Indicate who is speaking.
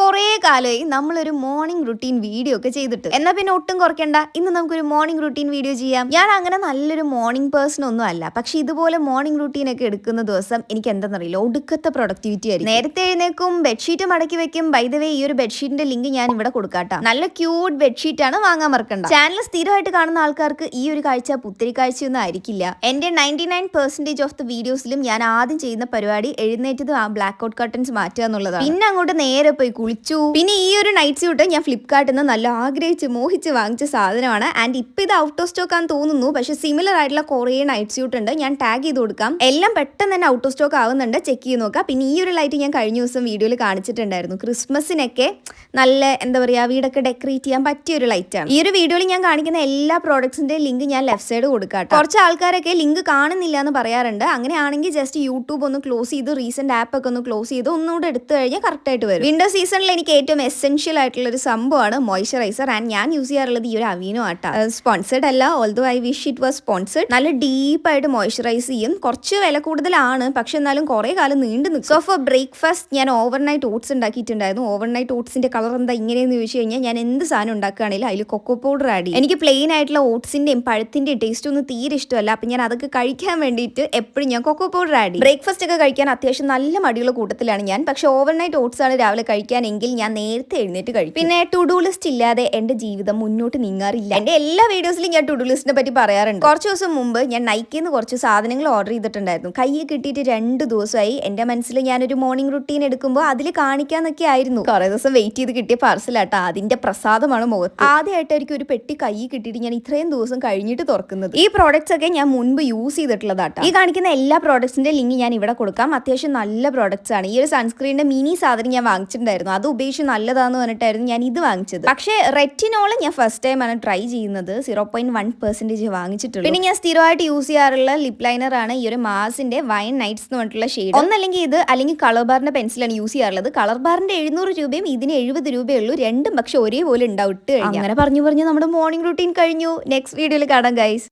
Speaker 1: കുറേ കാലമായി നമ്മളൊരു മോർണിംഗ് റുട്ടീൻ വീഡിയോ ഒക്കെ ചെയ്തിട്ട്. എന്നാൽ പിന്നെ ഒട്ടും കുറയ്ക്കണ്ട. ഇന്ന് നമുക്കൊരു മോർണിംഗ് റുട്ടീൻ വീഡിയോ ചെയ്യാം. ഞാൻ അങ്ങനെ നല്ലൊരു മോർണിംഗ് പേഴ്സൺ ഒന്നും അല്ല. പക്ഷെ ഇതുപോലെ മോർണിംഗ് റുട്ടീൻ ഒക്കെ എടുക്കുന്ന ദിവസം എനിക്ക് എന്താണെന്നറിയില്ല ഒടുക്കത്തെ പ്രൊഡക്ടിവിറ്റി ആയിരിക്കും. നേരത്തെ എഴുന്നേക്കും ബെഡ്ഷീറ്റ് മടക്കി വെക്കും. ബൈ വേ ഈ ഒരു ബെഡ്ഷീറ്റിന്റെ ലിങ്ക് ഞാൻ ഇവിടെ കൊടുക്കാട്ടോ. നല്ല ക്യൂട്ട് ബെഡ്ഷീറ്റ് ആണ് വാങ്ങാൻ മറക്കണ്ട. ചാനൽ സ്ഥിരമായിട്ട് കാണുന്ന ആൾക്കാർക്ക് ഈ ഒരു കാഴ്ച പുത്തിരി കാഴ്ചയൊന്നും ആയിരിക്കില്ല എന്റെ ninety nine percentage of the വീഡിയോസിലും ഞാൻ ആദ്യം ചെയ്യുന്ന പരിപാടി എഴുന്നേറ്റത് ആ ബ്ലാക്ക് ഔട്ട് കർട്ടൻസ് മാറ്റുക എന്നുള്ളതാണ്. പിന്നെ അങ്ങോട്ട് നേരെ പോയി കുളിച്ചു പിന്നെ ഈ ഒരു നൈറ്റ് സ്യൂട്ട് ഞാൻ ഫ്ലിപ്കാർട്ടിൽ നിന്ന് നല്ല ആഗ്രഹിച്ച് മോഹിച്ച് വാങ്ങിച്ച സാധനമാണ്. ആൻഡ് ഇപ്പൊ ഇത് ഔട്ട് ഓഫ് സ്റ്റോക്ക് ആണെന്ന് തോന്നുന്നു. പക്ഷെ സിമിലർ ആയിട്ടുള്ള കുറേ നൈറ്റ് സ്യൂട്ട് ഉണ്ട്. ഞാൻ ടാഗ് ചെയ്ത് കൊടുക്കാം. എല്ലാം പെട്ടെന്ന് തന്നെ ഔട്ട് ഓഫ് സ്റ്റോക്ക് ആവുന്നുണ്ട്. ചെക്ക് ചെയ്ത് നോക്കാം. പിന്നെ ഈ ഒരു ലൈറ്റ് ഞാൻ കഴിഞ്ഞ ദിവസം വീഡിയോയിൽ കാണിച്ചിട്ടുണ്ടായിരുന്നു. ക്രിസ്മസിനൊക്കെ നല്ല എന്താ പറയുക വീടൊക്കെ ഡെക്കറേറ്റ് ചെയ്യാൻ പറ്റിയ ഒരു ലൈറ്റാണ് ഈ ഒരു വീഡിയോയിൽ ഞാൻ കാണിക്കുന്ന എല്ലാ പ്രോഡക്ട്സിന്റെ ലിങ്ക് ഞാൻ ലെഫ്റ്റ് സൈഡ് കൊടുക്കാം കുറച്ച് ആൾക്കാരൊക്കെ ലിങ്ക് കാണുന്നില്ല എന്ന് പറയാറുണ്ട്. അങ്ങനെയാണെങ്കിൽ ജസ്റ്റ് യൂട്യൂബ് ഒന്ന് ക്ലോസ് ചെയ്ത് റീസെന്റ് ആപ്പ് ഒക്കെ ഒന്ന് ക്ലോസ് ചെയ്ത് ഒന്നുകൂടെ എടുത്തു കഴിഞ്ഞാൽ കറക്റ്റ് ആയിട്ട് വരും. വിന്റർ സീസണിൽ എനിക്ക് ഏറ്റവും എസെൻഷ്യൽ ആയിട്ടുള്ള ഒരു സംഭവമാണ് മോയ്സ്ചറൈസർ. ആൻഡ് ഞാൻ യൂസ് ചെയ്യാറുള്ളത് ഈ ഒരു അവീനോ ആട്ട. സ്പോൺസേഡ് അല്ല. Although I wish it was sponsored നല്ല ഡീപ്പായിട്ട് മോയ്സ്ചറൈസ് ചെയ്യും. കുറച്ച് വില കൂടുതലാണ്. പക്ഷെ എന്നാലും കുറേ കാലം നീണ്ടു നിൽക്കും. സോ ഫോർ ബ്രേക്ക്ഫാസ്റ്റ് ഞാൻ ഓവർനൈറ്റ് ഓട്സ് ഉണ്ടാക്കിയിട്ടുണ്ടായിരുന്നു. ഓവർനൈറ്റ് ഓട്സിന്റെ കളർ എന്താ ഇങ്ങനെയെന്ന് ചോദിച്ചു കഴിഞ്ഞാൽ ഞാൻ എന്ത് സാധനം ഉണ്ടാക്കുകയാണെങ്കിലും അതിൽ കൊക്കോ പൗഡർ ആഡ് എനിക്ക് പ്ലെയിൻ ആയിട്ടുള്ള ഓട്സിന്റെയും പഴത്തിന്റെയും ടേസ്റ്റ് ഒന്നും തീരെ ഇഷ്ടമല്ല. അപ്പം ഞാൻ അതൊക്കെ കഴിക്കാൻ വേണ്ടിയിട്ട് എപ്പോഴും ഞാൻ കൊക്കോ പൗഡർ ആഡ് ബ്രേക്ക്ഫാസ്റ്റ് ഒക്കെ കഴിക്കാൻ അത്യാവശ്യം നല്ല മടിയുള്ള കൂട്ടത്തിലാണ് ഞാൻ. പക്ഷെ ഓവർനൈറ്റ് ഓട്സ് ആണ് രാവിലെ കഴിക്കാനെങ്കിൽ ഞാൻ നേരത്തെ എഴുന്നേറ്റ് കഴിക്കും. പിന്നെ ടുഡു ലിസ്റ്റ് ഇല്ലാതെ എന്റെ ജീവിതം മുന്നോട്ട് നീങ്ങാറില്ല. എന്റെ എല്ലാ വീഡിയോസിലും ഞാൻ ടുഡു ലിസ്റ്റിനെ പറ്റി പറയാറുണ്ട്. കുറച്ച് ദിവസം മുമ്പ് ഞാൻ നൈക്കിൽ നിന്ന് കുറച്ച് സാധനങ്ങൾ ഓർഡർ ചെയ്തിട്ടുണ്ടായിരുന്നു. കൈ കിട്ടിയിട്ട് രണ്ട് ദിവസമായി എന്റെ മനസ്സിൽ ഞാനൊരു മോർണിംഗ് റുട്ടീൻ എടുക്കുമ്പോൾ അതിൽ കാണിക്കാന്നൊക്കെ ആയിരുന്നു. കുറെ ദിവസം വെയിറ്റ് ചെയ്ത് കിട്ടിയ പാർസലാട്ടോ അതിന്റെ പ്രസാദമാണ് മുഖത്ത്. ആദ്യമായിട്ടായിരിക്കും ഒരു പെട്ടി കൈ കിട്ടിയിട്ട് ഞാൻ ഇത്രയും ദിവസം കഴിഞ്ഞിട്ട് തുറക്കുന്നത്. ഈ പ്രോഡക്റ്റ്സ് ഒക്കെ ഞാൻ മുൻപ് യൂസ് ചെയ്തിട്ടുള്ളതാട്ടോ ഈ കാണിക്കുന്ന എല്ലാ പ്രോഡക്ട്സിന്റെ ലിങ്ക് ഞാൻ ഇവിടെ കൊടുക്കാം. അത്യാവശ്യം നല്ല പ്രോഡക്ട്സ് ആണ്. ഈ ഒരു സൺസ്ക്രീനിന്റെ മിനി സാധനം ഞാൻ വാങ്ങിച്ചിട്ടുണ്ടായിരുന്നു. അത് ഉപയോഗിച്ച് നല്ലതാന്ന് പറഞ്ഞിട്ടായിരുന്നു ഞാൻ ഇത് വാങ്ങിച്ചത്. പക്ഷേ റെറ്റിനോൾ ഞാൻ ഫസ്റ്റ് ടൈം ആണ് ട്രൈ ചെയ്യുന്നത്. സീറോ പോയിന്റ് വൺ പെർസെന്റേജ് വാങ്ങിച്ചിട്ടുള്ളൂ. പിന്നെ ഞാൻ സ്ഥിരമായിട്ട് യൂസ് ചെയ്യാറുള്ള ലിപ് ലൈനർ ആണ് ഈ ഒരു മാസിന്റെ വൈൻ നൈറ്റ്സ് എന്ന് പറഞ്ഞിട്ടുള്ള ഷെയ്ഡ് ഒന്നല്ലെങ്കിൽ ഇത് അല്ലെങ്കിൽ കളർ ബാറിന്റെ പെൻസിലാണ് യൂസ് ചെയ്യാറുള്ളത്. കളർ ബാറിന്റെ എഴുന്നൂറ് രൂപയും ഇതിന് എഴുപത് രൂപയുള്ളൂ രണ്ടും പക്ഷെ ഒരേപോലെ ഉണ്ടാവും അങ്ങനെ പറഞ്ഞു പറഞ്ഞു നമ്മുടെ മോർണിംഗ് റുട്ടീൻ കഴിഞ്ഞു. നെക്സ്റ്റ് വീഡിയോയിൽ കാണാം ഗൈസ്